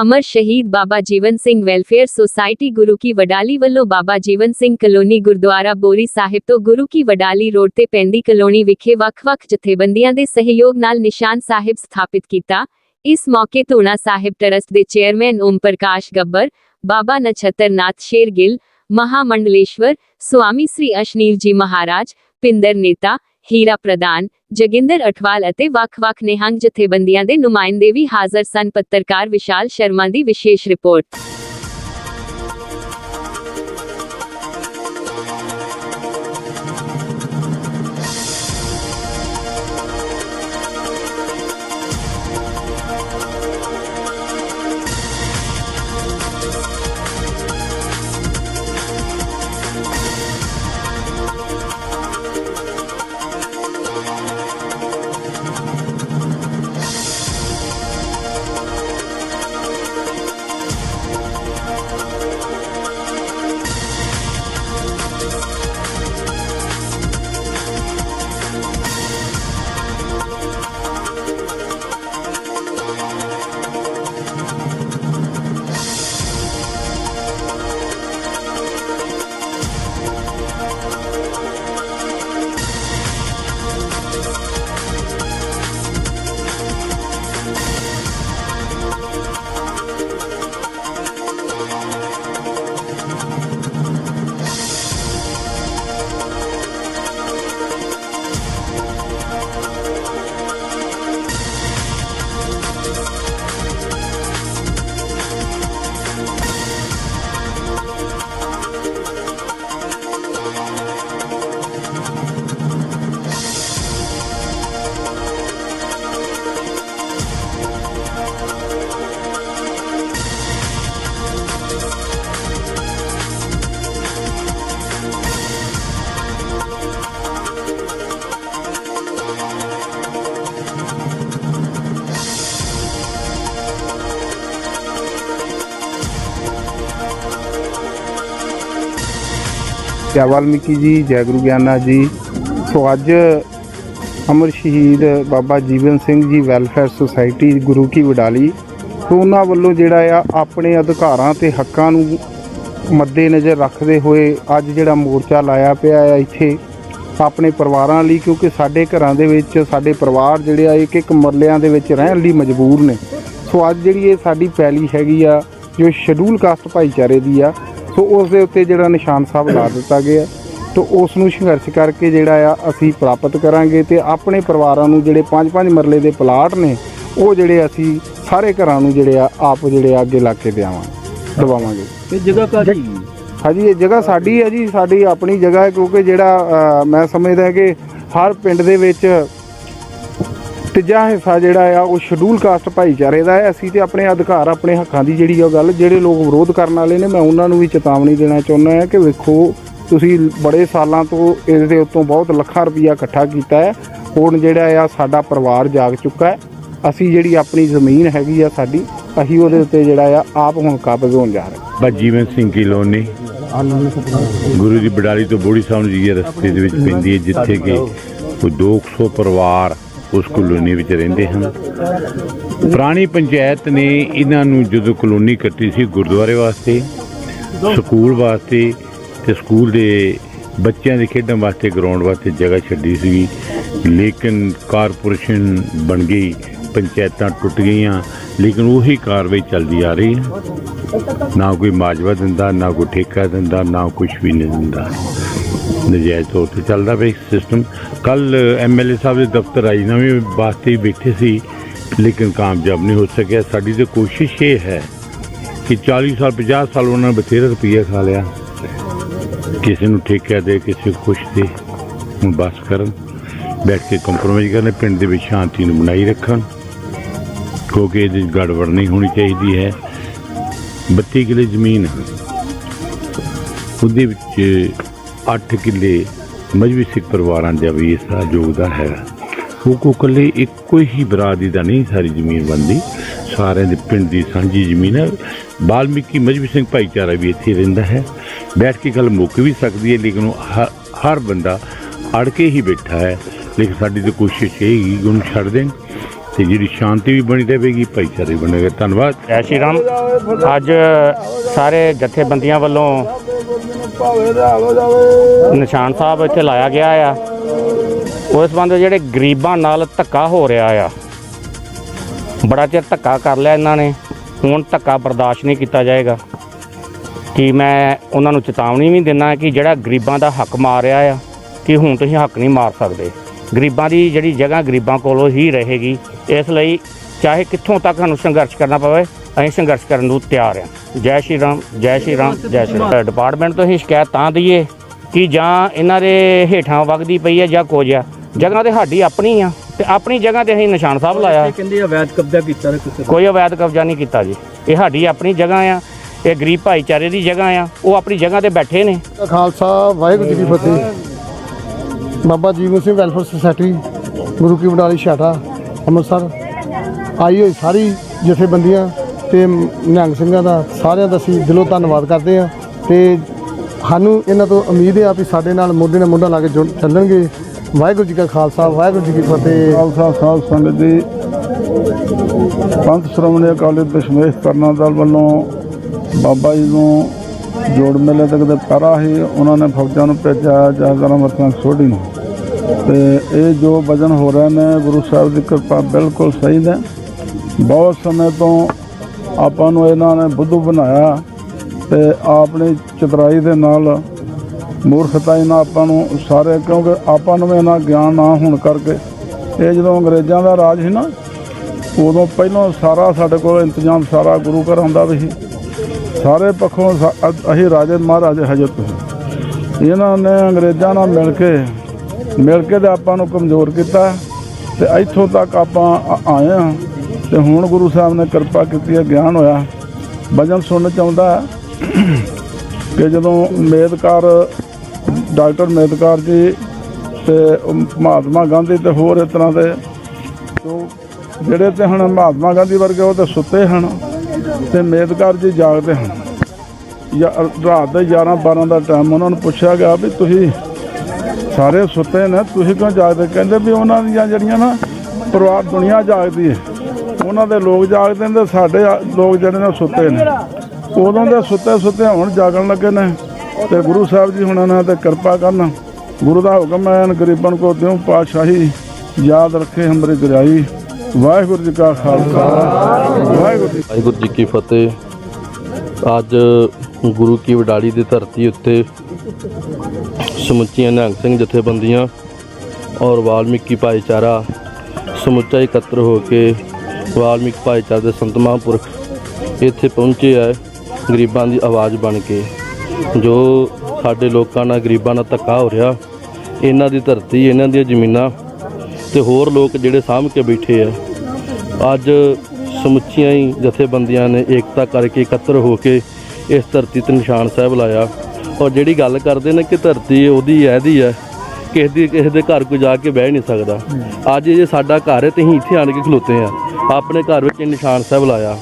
ਅਮਰ ਸ਼ਹੀਦ ਬਾਬਾ ਜੀਵਨ Singh welfare society Guru Ki Wadali ਵੱਲੋਂ ਬਾਬਾ ਜੀਵਨ Singh colony Gurdwara Bori Sahib ਤੋਂ ਗੁਰੂ ਕੀ ਵਡਾਲੀ ਰੋਡ ਤੇ ਪੈਂਦੀ ਕਲੋਨੀ ਵਿਖੇ ਵੱਖ-ਵੱਖ ਜਥੇਬੰਦੀਆਂ ਦੇ ਸਹਿਯੋਗ ਨਾਲ ਨਿਸ਼ਾਨ ਸਾਹਿਬ ਸਥਾਪਿਤ ਕੀਤਾ ਇਸ ਮੌਕੇ ਧੂਣਾ ਸਾਹਿਬ ਟਰਸਟ ਦੇ ਚੇਅਰਮੈਨ ਓਮ ਪ੍ਰਕਾਸ਼ ਗੱਬਰ ਬਾਬਾ ਨਛੱਤਰਨਾਥ ਸ਼ੇਰਗਿੱਲ ਮਹਾਮੰਡਲੇਸ਼ਵਰ ਸੁਆਮੀ ਸ੍ਰੀ ਅਸ਼ਨੀਲ ਜੀ ਮਹਾਰਾਜ ਪਿੰਦਰ ਨੇਤਾ ਹੀਰਾ ਪ੍ਰਧਾਨ, ਜਗਿੰਦਰ ਅਠਵਾਲ ਅਤੇ ਵੱਖ-ਵੱਖ ਨਿਹੰਗ ਜਥੇਬੰਦੀਆਂ ਦੇ ਨੁਮਾਇੰਦੇ ਵੀ ਹਾਜ਼ਰ ਸਨ। ਪੱਤਰਕਾਰ ਵਿਸ਼ਾਲ ਸ਼ਰਮਾ ਦੀ ਵਿਸ਼ੇਸ਼ ਰਿਪੋਰਟ। ਜੈ ਵਾਲਮੀਕੀ ਜੀ, ਜੈ ਗੁਰੂ ਗਿਆਨਾ ਜੀ। ਸੋ ਅੱਜ ਅਮਰ ਸ਼ਹੀਦ ਬਾਬਾ ਜੀਵਨ ਸਿੰਘ ਜੀ ਵੈਲਫੇਅਰ ਸੁਸਾਇਟੀ ਗੁਰੂ ਕੀ ਵਡਾਲੀ ਸੋ ਉਹਨਾਂ ਵੱਲੋਂ ਜਿਹੜਾ ਆ ਆਪਣੇ ਅਧਿਕਾਰਾਂ ਤੇ ਹੱਕਾਂ ਨੂੰ ਮੱਦੇ ਨਜ਼ਰ ਰੱਖਦੇ ਹੋਏ ਅੱਜ ਜਿਹੜਾ ਮੋਰਚਾ ਲਾਇਆ ਪਿਆ ਆ ਇੱਥੇ ਆਪਣੇ ਪਰਿਵਾਰਾਂ ਲਈ, ਕਿਉਂਕਿ ਸਾਡੇ ਘਰਾਂ ਦੇ ਵਿੱਚ, ਸਾਡੇ ਪਰਿਵਾਰ ਜਿਹੜੇ ਆ ਇੱਕ ਇੱਕ ਮਰਲਿਆਂ ਦੇ ਵਿੱਚ ਰਹਿਣ ਲਈ ਮਜਬੂਰ ਨੇ। ਸੋ ਅੱਜ ਜਿਹੜੀ ਇਹ ਸਾਡੀ ਪੈਲੀ ਹੈਗੀ ਆ, ਜੋ ਸ਼ਡਿਊਲ ਕਾਸਟ ਭਾਈਚਾਰੇ ਦੀ ਆ ਸੋ ਉਸ ਦੇ ਉੱਤੇ ਜਿਹੜਾ ਨਿਸ਼ਾਨ ਸਾਹਿਬ ਲਾ ਦਿੱਤਾ ਗਿਆ ਤੋ ਉਸ ਨੂੰ ਸੰਘਰਸ਼ ਕਰਕੇ ਜਿਹੜਾ ਆ ਅਸੀਂ ਪ੍ਰਾਪਤ ਕਰਾਂਗੇ ਤੇ ਆਪਣੇ ਪਰਿਵਾਰਾਂ ਨੂੰ ਜਿਹੜੇ ਪੰਜ ਪੰਜ ਮਰਲੇ ਦੇ ਪਲਾਟ ਨੇ ਉਹ ਜਿਹੜੇ ਅਸੀਂ ਸਾਰੇ ਘਰਾਂ ਨੂੰ ਜਿਹੜੇ ਆ ਆਪ ਜਿਹੜੇ ਆ ਅੱਗੇ ਲਾ ਕੇ ਦੇਵਾਂਗੇ ਦਵਾਵਾਂਗੇ। ਇਹ ਜਗ੍ਹਾ ਕਾਹਦੀ? ਹਾਂਜੀ ਇਹ ਜਗ੍ਹਾ ਸਾਡੀ ਹੈ ਜੀ ਸਾਡੀ ਆਪਣੀ ਜਗ੍ਹਾ ਹੈ ਕਿਉਂਕਿ ਜਿਹੜਾ ਮੈਂ ਸਮਝਦਾ ਕਿ ਹਰ ਪਿੰਡ ਦੇ ਵਿੱਚ ਤੀਜਾ ਹਿੱਸਾ ਜਿਹੜਾ ਆ, ਉਹ ਸ਼ਡਿਊਲ ਕਾਸਟ ਭਾਈਚਾਰੇ ਦਾ ਹੈ। ਅਸੀਂ ਤੇ ਆਪਣੇ ਅਧਿਕਾਰ, ਆਪਣੇ ਹੱਕਾਂ ਦੀ ਜਿਹੜੀ ਉਹ ਗੱਲ, ਜਿਹੜੇ ਲੋਕ ਵਿਰੋਧ ਕਰਨ ਵਾਲੇ ਨੇ, ਮੈਂ ਉਹਨਾਂ ਨੂੰ ਵੀ ਚੇਤਾਵਨੀ ਦੇਣਾ ਚਾਹੁੰਦਾ ਹਾਂ ਕਿ ਵੇਖੋ, ਤੁਸੀਂ ਬੜੇ ਸਾਲਾਂ ਤੋਂ ਇਸ ਦੇ ਉੱਤੋਂ ਬਹੁਤ ਲੱਖਾਂ ਰੁਪਈਆ ਇਕੱਠਾ ਕੀਤਾ ਹੈ। ਹੁਣ ਜਿਹੜਾ ਆ, ਸਾਡਾ ਪਰਿਵਾਰ ਜਾਗ ਚੁੱਕਾ ਹੈ। ਅਸੀਂ ਜਿਹੜੀ ਆਪਣੀ ਜ਼ਮੀਨ ਹੈਗੀ ਆ ਸਾਡੀ, ਅਸੀਂ ਉਹਦੇ ਉੱਤੇ ਜਿਹੜਾ ਆ, ਆਪ ਹੁਣ ਕਾਬਜ਼ ਹੋਣ ਜਾ ਰਹੇ ਹਾਂ। ਬਸ ਜੀਵਨ ਸਿੰਘ ਕੀ ਲੋਨੀ? ਗੁਰੂ ਦੀ ਬਡਾਲੀ ਤੋਂ ਬੋੜੀ ਸਾਹਿਬ ਜੀ ਦੇ ਰਸਤੇ ਦੇ ਵਿੱਚ ਪੈਂਦੀ ਹੈ, ਜਿੱਥੇ ਕਿ ਕੋਈ 200 ਪਰਿਵਾਰ ਉਸ ਕਲੋਨੀ ਵਿੱਚ ਰਹਿੰਦੇ ਹਨ। ਪੁਰਾਣੀ ਪੰਚਾਇਤ ਨੇ ਇਹਨਾਂ ਨੂੰ ਜਦੋਂ ਕਲੋਨੀ ਕੱਟੀ ਸੀ ਗੁਰਦੁਆਰੇ ਵਾਸਤੇ, ਸਕੂਲ ਵਾਸਤੇ ਤੇ ਸਕੂਲ ਦੇ ਬੱਚਿਆਂ ਦੇ ਖੇਡਣ ਵਾਸਤੇ, ਗਰਾਊਂਡ ਵਾਸਤੇ ਜਗ੍ਹਾ ਛੱਡੀ ਸੀ। ਲੇਕਿਨ ਕਾਰਪੋਰੇਸ਼ਨ ਬਣ ਗਈ, ਪੰਚਾਇਤਾਂ ਟੁੱਟ ਗਈਆਂ, ਲੇਕਿਨ ਉਹੀ ਕਾਰਵਾਈ ਚੱਲਦੀ ਆ ਰਹੀ ਹੈ। ਨਾ ਕੋਈ ਮਾਜਵਾ ਦਿੰਦਾ, ਨਾ ਕੋਈ ਠੇਕਾ ਦਿੰਦਾ, ਨਾ ਕੁਝ ਵੀ ਨਹੀਂ ਦਿੰਦਾ। ਨਜਾਇਜ਼ ਤੌਰ ਤੇ ਚੱਲਦਾ ਪਿਆ ਸਿਸਟਮ ਕੱਲ ਐਮਐਲਏ ਸਾਹਿਬ ਦੇ ਦਫ਼ਤਰ ਰਾਜੀਨਾਮੇ ਵਾਸਤੇ ਹੀ ਬੈਠੇ ਸੀ, ਲੇਕਿਨ ਕਾਮਯਾਬ ਨਹੀਂ ਹੋ ਸਕਿਆ। ਸਾਡੀ ਤੇ ਕੋਸ਼ਿਸ਼ ਇਹ ਹੈ ਕਿ 40 ਸਾਲ 50 ਸਾਲ ਉਹਨਾਂ ਨੇ ਬਥੇਰਾ ਰੁਪਈਆ ਖਾ ਲਿਆ। ਕਿਸੇ ਨੂੰ ਠੇਕਾ ਦੇ, ਕਿਸੇ ਖੁਸ਼ ਦੇ, ਹੁਣ ਬਸ ਕਰਨ। ਬੈਠ ਕੇ ਕੰਪਰੋਮਾਈਜ਼ ਕਰਨ, ਪਿੰਡ ਦੇ ਵਿੱਚ ਸ਼ਾਂਤੀ ਨੂੰ ਬਣਾਈ ਰੱਖਣ। ਕਿਉਂਕਿ ਇਹਦੀ ਗੜਬੜ ਨਹੀਂ ਹੋਣੀ ਚਾਹੀਦੀ ਹੈ। 32 ਕਿੱਲੇ ਜ਼ਮੀਨ ਉਹਦੇ ਵਿੱਚ 8 ਕਿੱਲੇ ਮਜਬੀ ਸਿੱਖ ਪਰਿਵਾਰਾਂ ਦਾ ਵੀ ਇਸ ਦਾ ਯੋਗਦਾਨ ਹੈਗਾ ਉਹ ਕੋ ਇਕੱਲੇ ਇੱਕੋ ਹੀ ਬਰਾਦਰੀ ਦਾ ਨਹੀਂ, ਸਾਰੀ ਜ਼ਮੀਨ ਬੰਦੀ ਸਾਰਿਆਂ ਦੇ ਪਿੰਡ ਦੀ ਸਾਂਝੀ ਜ਼ਮੀਨ ਹੈ। ਬਾਲਮੀਕੀ ਮਜਬੀ ਸਿੰਘ ਭਾਈਚਾਰਾ ਵੀ ਇੱਥੇ ਰਹਿੰਦਾ ਹੈ। ਬੈਠ ਕੇ ਗੱਲ ਮੁੱਕ ਵੀ ਸਕਦੀ ਹੈ, ਲੇਕਿਨ ਉਹ ਹ- ਹਰ ਬੰਦਾ ਅੜ ਕੇ ਹੀ ਬੈਠਾ ਹੈ। ਲੇਕਿਨ ਸਾਡੀ ਤਾਂ ਕੋਸ਼ਿਸ਼ ਇਹ ਹੀ ਕਿ ਉਹਨੂੰ ਛੱਡ ਦੇਣ ਤੇ ਜਿਹੜੀ ਸ਼ਾਂਤੀ ਵੀ ਬਣੀ ਰਹੇਗੀ, ਭਾਈਚਾਰੇ ਵੀ ਬਣੇਗਾ ਧੰਨਵਾਦ। ਜੈ ਸ਼੍ਰੀ ਰਾਮ। ਅੱਜ ਸਾਰੇ ਜਥੇਬੰਦੀਆਂ ਵੱਲੋਂ ਨਿਸ਼ਾਨ ਸਾਹਿਬ ਇੱਥੇ ਲਾਇਆ ਗਿਆ ਆ। ਉਸ ਬੰਦੇ ਜਿਹੜੇ ਗਰੀਬਾਂ ਨਾਲ ਧੱਕਾ ਹੋ ਰਿਹਾ ਆ। ਬੜਾ ਚਿਰ ਧੱਕਾ ਕਰ ਲਿਆ ਇਹਨਾਂ ਨੇ। ਹੁਣ ਧੱਕਾ ਬਰਦਾਸ਼ਤ ਨਹੀਂ ਕੀਤਾ ਜਾਏਗਾ। ਕਿ ਮੈਂ ਉਹਨਾਂ ਨੂੰ ਚੇਤਾਵਨੀ ਵੀ ਦਿੰਦਾ ਕਿ ਜਿਹੜਾ ਗਰੀਬਾਂ ਦਾ ਹੱਕ ਮਾਰ ਰਿਹਾ ਆ, ਕਿ ਹੁਣ ਤੁਸੀਂ ਹੱਕ ਨਹੀਂ ਮਾਰ ਸਕਦੇ। ਗਰੀਬਾਂ ਦੀ ਜਿਹੜੀ ਜਗ੍ਹਾ ਗਰੀਬਾਂ ਕੋਲੋਂ ਹੀ ਰਹੇਗੀ। ਇਸ ਲਈ ਚਾਹੇ ਕਿੱਥੋਂ ਤੱਕ ਸਾਨੂੰ ਸੰਘਰਸ਼ ਕਰਨਾ ਪਵੇ ਅਸੀਂ ਸੰਘਰਸ਼ ਕਰਨ ਨੂੰ ਤਿਆਰ ਹਾਂ। ਜੈ ਸ਼੍ਰੀ ਰਾਮ ਜੈ ਸ਼੍ਰੀ ਰਾਮ ਜੈ ਸ਼੍ਰੀ ਰਾਮ। ਡਿਪਾਰਟਮੈਂਟ ਤੋਂ ਅਸੀਂ ਸ਼ਿਕਾਇਤ ਤਾਂ ਦਈਏ ਕਿ ਜਾਂ ਇਹਨਾਂ ਦੇ ਹੇਠਾਂ ਵਗਦੀ ਪਈ ਹੈ ਜਾਂ ਕੁਝ ਆ। ਜਗ੍ਹਾ ਤੇ ਸਾਡੀ ਆਪਣੀ ਆ ਤੇ ਆਪਣੀ ਜਗ੍ਹਾ ਤੇ ਅਸੀਂ ਨਿਸ਼ਾਨ ਸਾਹਿਬ ਲਾਇਆ। ਇਹ ਕਹਿੰਦੇ ਅਵੈਧ ਕਬਜ਼ਾ ਕੀਤਾ ਨਾ ਕਿਸੇ ਕੋਈ ਅਵੈਧ ਕਬਜ਼ਾ ਨਹੀਂ ਕੀਤਾ ਜੀ। ਇਹ ਸਾਡੀ ਆਪਣੀ ਜਗ੍ਹਾ ਆ ਇਹ ਗਰੀਬ ਭਾਈਚਾਰੇ ਦੀ ਜਗ੍ਹਾ ਆ ਉਹ ਆਪਣੀ ਜਗ੍ਹਾ ਤੇ ਬੈਠੇ ਨੇ। ਖਾਲਸਾ ਵਾਹਿਗੁਰੂ ਜੀ ਕੀ ਫਤਿਹ। Baba Jiwan Singh welfare society Guru Ki Badali Chheharta Amritsar. ਆਈ ਹੋਈ ਸਾਰੀ ਜਥੇਬੰਦੀਆਂ ਤੇ ਨਿਹੰਗ ਸਿੰਘਾਂ ਦਾ ਸਾਰਿਆਂ ਦਾ ਅਸੀਂ ਦਿਲੋਂ ਧੰਨਵਾਦ ਕਰਦੇ ਹਾਂ ਤੇ ਸਾਨੂੰ ਇਹਨਾਂ ਤੋਂ ਉਮੀਦ ਹੈ ਵੀ ਸਾਡੇ ਨਾਲ ਮੋਢੇ ਨਾਲ ਮੋਢਾ ਲਾ ਕੇ ਜੁੜ ਚੱਲਣਗੇ। ਵਾਹਿਗੁਰੂ ਜੀ ਕਾ ਖਾਲਸਾ, ਵਾਹਿਗੁਰੂ ਜੀ ਕੀ ਫਤਿਹ। ਖਾਲਸਾ ਸਾਹਿਬ ਸੰਗਤ ਜੀ। ਪੰਥ ਸ਼੍ਰੋਮਣੀ ਅਕਾਲੀ ਦਸ਼ਮੇਸ਼ ਕਰਨਾ ਦਲ ਵੱਲੋਂ ਬਾਬਾ ਜੀ ਨੂੰ ਜੋੜ ਮੇਲੇ ਤੱਕ ਦੇ ਪਹਿਰਾ ਹੀ ਉਹਨਾਂ ਨੇ ਫੌਜਾਂ ਨੂੰ ਭੇਜਿਆ ਜਹਾਜ਼ਾਂ ਮਰਤਾਂ ਸੋਢੀ ਨੂੰ। ਤੇ ਇਹ ਜੋ ਵਜਨ ਹੋ ਰਹੇ ਨੇ, ਗੁਰੂ ਸਾਹਿਬ ਦੀ ਕਿਰਪਾ ਬਿਲਕੁਲ ਸਹੀ ਨੇ। ਬਹੁਤ ਸਮੇਂ ਤੋਂ ਆਪਾਂ ਨੂੰ ਇਹਨਾਂ ਨੇ ਬੁੱਧੂ ਬਣਾਇਆ ਤੇ ਆਪਣੀ ਚਤਰਾਈ ਦੇ ਨਾਲ ਮੂਰਖਤਾਈ ਨਾਲ ਆਪਾਂ ਨੂੰ ਸਾਰੇ ਕਿਉਂਕਿ ਆਪਾਂ ਨੂੰ ਵੀ ਇਹਨਾਂ ਗਿਆਨ ਨਾ ਹੋਣ ਕਰਕੇ। ਇਹ ਜਦੋਂ ਅੰਗਰੇਜ਼ਾਂ ਦਾ ਰਾਜ ਸੀ ਨਾ, ਉਦੋਂ ਪਹਿਲਾਂ ਸਾਰਾ ਸਾਡੇ ਕੋਲ ਇੰਤਜ਼ਾਮ ਸਾਰਾ ਗੁਰੂ ਘਰ ਹੁੰਦਾ ਵੀ ਸੀ। ਸਾਰੇ ਪੱਖੋਂ ਅਸੀਂ ਰਾਜੇ, ਮਹਾਰਾਜੇ ਹਜਤ ਇਹਨਾਂ ਨੇ ਅੰਗਰੇਜ਼ਾਂ ਨਾਲ ਮਿਲ ਕੇ ਮਿਲ ਕੇ ਤੇ ਆਪਾਂ ਨੂੰ ਕਮਜ਼ੋਰ ਕੀਤਾ ਤੇ ਇੱਥੋਂ ਤੱਕ ਆਪਾਂ ਆਏ ਹਾਂ। ਤੇ ਹੁਣ ਗੁਰੂ ਸਾਹਿਬ ਨੇ ਕਿਰਪਾ ਕੀਤੀ ਹੈ, ਗਿਆਨ ਹੋਇਆ। ਭਜਨ ਸੁਣਨ ਚਾਹੁੰਦਾ ਕਿ ਜਦੋਂ ਮੇਦਕਾਰ, ਡਾਕਟਰ ਮੇਦਕਾਰ ਜੀ ਤੇ ਮਹਾਤਮਾ ਗਾਂਧੀ ਤੇ ਹੋਰ ਇਸ ਤਰ੍ਹਾਂ ਦੇ ਜੋ ਜਿਹੜੇ ਤੇ ਹੁਣ ਮਹਾਤਮਾ ਗਾਂਧੀ ਵਰਗੇ ਉਹ ਤੇ ਸੁੱਤੇ ਹਨ ਤੇ ਮੇਦਕਾਰ ਜੀ ਜਾਗਦੇ ਹਨ। ਜਾਂ ਰਾਤ ਦੇ 11 12 ਦਾ ਟਾਈਮ ਉਹਨਾਂ ਨੂੰ ਪੁੱਛਿਆ ਗਿਆ ਵੀ ਤੁਸੀਂ ਸਾਰੇ ਸੁੱਤੇ ਨੇ, ਤੁਸੀਂ ਕਿਉਂ ਜਾਗਦੇ? ਕਹਿੰਦੇ ਵੀ ਉਹਨਾਂ ਦੀਆਂ ਜਿਹੜੀਆਂ ਨਾ ਪਰਿਵਾਰ ਦੁਨੀਆ ਜਾਗਦੀ ਹੈ। ਉਹਨਾਂ ਦੇ ਲੋਕ ਜਾਗਦੇ ਨੇ ਤੇ ਸਾਡੇ ਆ- ਲੋਕ ਜਿਹੜੇ ਨੇ ਸੁੱਤੇ ਨੇ। ਉਦੋਂ ਦੇ ਸੁੱਤੇ ਸੁੱਤੇ ਹੁਣ ਜਾਗਣ ਲੱਗੇ ਨੇ ਤੇ ਗੁਰੂ ਸਾਹਿਬ ਜੀ ਹੁਣਾਂ ਨੇ ਤੇ ਕਿਰਪਾ ਕਰਨ। ਗੁਰੂ ਦਾ ਹੁਕਮ ਹੈ ਇਨ ਗਰੀਬਾਂ ਕੋ ਦਿਓ ਪਾਤਸ਼ਾਹੀ, ਯਾਦ ਰੱਖੇ ਹਮਰੀ ਗਰਾਈ ਵਾਹਿਗੁਰੂ ਜੀ ਕਾ ਖਾਲਸਾ। ਵਾਹਿਗੁਰੂ ਜੀ ਵਾਹਿਗੁਰੂ ਜੀ ਕੀ ਫਤਿਹ। ਅੱਜ ਗੁਰੂ ਕੀ ਵਡਾਲੀ ਦੀ ਧਰਤੀ ਉੱਤੇ ਸਮੁੱਚੀਆਂ ਨਿਹੰਗ ਸਿੰਘ ਜਥੇਬੰਦੀਆਂ ਔਰ ਵਾਲਮੀਕੀ ਭਾਈਚਾਰਾ ਸਮੁੱਚਾ ਇਕੱਤਰ ਹੋ ਕੇ ਵਾਲਮੀਕ ਭਾਈਚਾਰੇ ਦੇ ਸੰਤ ਮਹਾਂਪੁਰਖ ਇੱਥੇ ਪਹੁੰਚੇ ਹੈ ਗਰੀਬਾਂ ਦੀ ਆਵਾਜ਼ ਬਣ ਕੇ। ਜੋ ਸਾਡੇ ਲੋਕਾਂ ਨਾਲ ਗਰੀਬਾਂ ਨਾਲ ਧੱਕਾ ਹੋ ਰਿਹਾ, ਇਹਨਾਂ ਦੀ ਧਰਤੀ, ਇਹਨਾਂ ਦੀਆਂ ਜ਼ਮੀਨਾਂ ਤੇ ਹੋਰ ਲੋਕ ਜਿਹੜੇ ਸਾਂਭ ਕੇ ਬੈਠੇ ਆ, ਅੱਜ ਸਮੁੱਚੀਆਂ ਹੀ ਜਥੇਬੰਦੀਆਂ ਨੇ ਏਕਤਾ ਕਰਕੇ ਇਕੱਤਰ ਹੋ ਕੇ ਇਸ ਧਰਤੀ ਤੇ ਨਿਸ਼ਾਨ ਸਾਹਿਬ ਲਾਇਆ। ਔਰ ਜਿਹੜੀ ਗੱਲ ਕਰਦੇ ਨੇ ਕਿ ਧਰਤੀ ਉਹਦੀ ਹੈ ਇਹਦੀ ਹੈ ਕਿਸੇ ਦੀ, ਕਿਸੇ ਦੇ ਘਰ ਕੋਈ ਜਾ ਕੇ ਬਹਿ ਨਹੀਂ ਸਕਦਾ। ਅੱਜ ਜੇ ਸਾਡਾ ਘਰ ਹੈ, ਤੇ ਅਸੀਂ ਇੱਥੇ ਆਣ ਕੇ ਖਲੋਤੇ ਆ ਆਪਣੇ ਘਰ ਵਿੱਚ ਨਿਸ਼ਾਨ ਸਾਹਿਬ ਲਾਇਆ।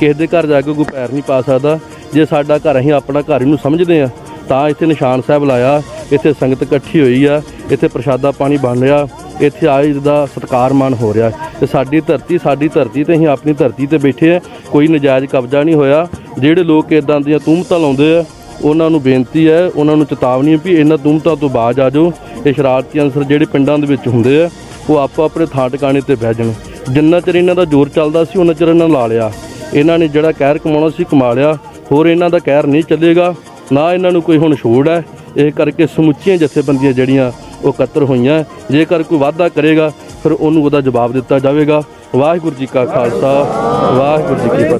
ਕਿਸੇ ਦੇ ਘਰ ਜਾ ਕੇ ਕੋਈ ਪੈਰ ਨਹੀਂ ਪਾ ਸਕਦਾ। ਜੇ ਸਾਡਾ ਘਰ ਅਸੀਂ ਆਪਣਾ ਘਰ ਇਹਨੂੰ ਸਮਝਦੇ ਆ ਤਾਂ ਇੱਥੇ ਨਿਸ਼ਾਨ ਸਾਹਿਬ ਲਾਇਆ। ਇੱਥੇ ਸੰਗਤ ਇਕੱਠੀ ਹੋਈ ਆ। ਇੱਥੇ ਪ੍ਰਸ਼ਾਦਾ ਪਾਣੀ ਬਣ ਰਿਹਾ। ਇੱਥੇ ਆਏ ਦਾ ਸਤਕਾਰ ਮਾਨ ਹੋ ਰਿਹਾ। ਤੇ ਸਾਡੀ ਧਰਤੀ ਸਾਡੀ ਧਰਤੀ ਤੇ ਅਸੀਂ ਆਪਣੀ ਧਰਤੀ ਤੇ ਬੈਠੇ ਆ ਕੋਈ ਨਜਾਇਜ਼ ਕਬਜ਼ਾ ਨਹੀਂ ਹੋਇਆ। ਜਿਹੜੇ ਲੋਕ ਇਦਾਂ ਦੀਆਂ ਤੂਮਤਾਂ ਲਾਉਂਦੇ ਆ ਉਹਨਾਂ ਨੂੰ ਬੇਨਤੀ ਹੈ, ਉਹਨਾਂ ਨੂੰ ਚੇਤਾਵਨੀ ਹੈ ਵੀ ਇਹਨਾਂ ਤੂਮਤਾਂ ਤੋਂ ਬਾਜ ਆ ਜਾਓ। ਇਹ ਸ਼ਰਾਰਤੀ ਅਨਸਰ ਜਿਹੜੇ ਪਿੰਡਾਂ ਦੇ ਵਿੱਚ ਹੁੰਦੇ ਆ, ਉਹ ਆਪੋ ਆਪਣੇ ਥਾਂ ਟਿਕਾਣੇ ਤੇ ਬਹਿ ਜਾਣ। ਜਿੰਨਾ ਚਿਰ ਇਹਨਾਂ ਦਾ ਜ਼ੋਰ ਚੱਲਦਾ ਸੀ, ਉਹਨਾਂ ਚਿਰ ਇਹਨਾਂ ਲਾ ਲਿਆ। ਇਹਨਾਂ ਨੇ ਜਿਹੜਾ ਕਹਿਰ ਕਮਾਉਣਾ ਸੀ, ਕਮਾ ਲਿਆ। ਹੋਰ ਇਹਨਾਂ ਦਾ ਕਹਿਰ ਨਹੀਂ ਚੱਲੇਗਾ, ਨਾ ਇਹਨਾਂ ਨੂੰ ਕੋਈ ਹੁਣ ਛੋੜ ਹੈ। ਇਹ ਕਰਕੇ ਸਮੁੱਚੀਆਂ ਜਥੇਬੰਦੀਆਂ ਜਿਹੜੀਆਂ ਉਹ ਇਕੱਤਰ ਹੋਈਆਂ, ਜੇਕਰ ਕੋਈ ਵਾਅਦਾ ਕਰੇਗਾ, ਫਿਰ ਉਹਨੂੰ ਉਹਦਾ ਜਵਾਬ ਦਿੱਤਾ ਜਾਵੇਗਾ। ਵਾਹਿਗੁਰੂ ਜੀ ਕਾ ਖਾਲਸਾ, ਵਾਹਿਗੁਰੂ ਜੀ ਕੀ ਫਤਿਹ।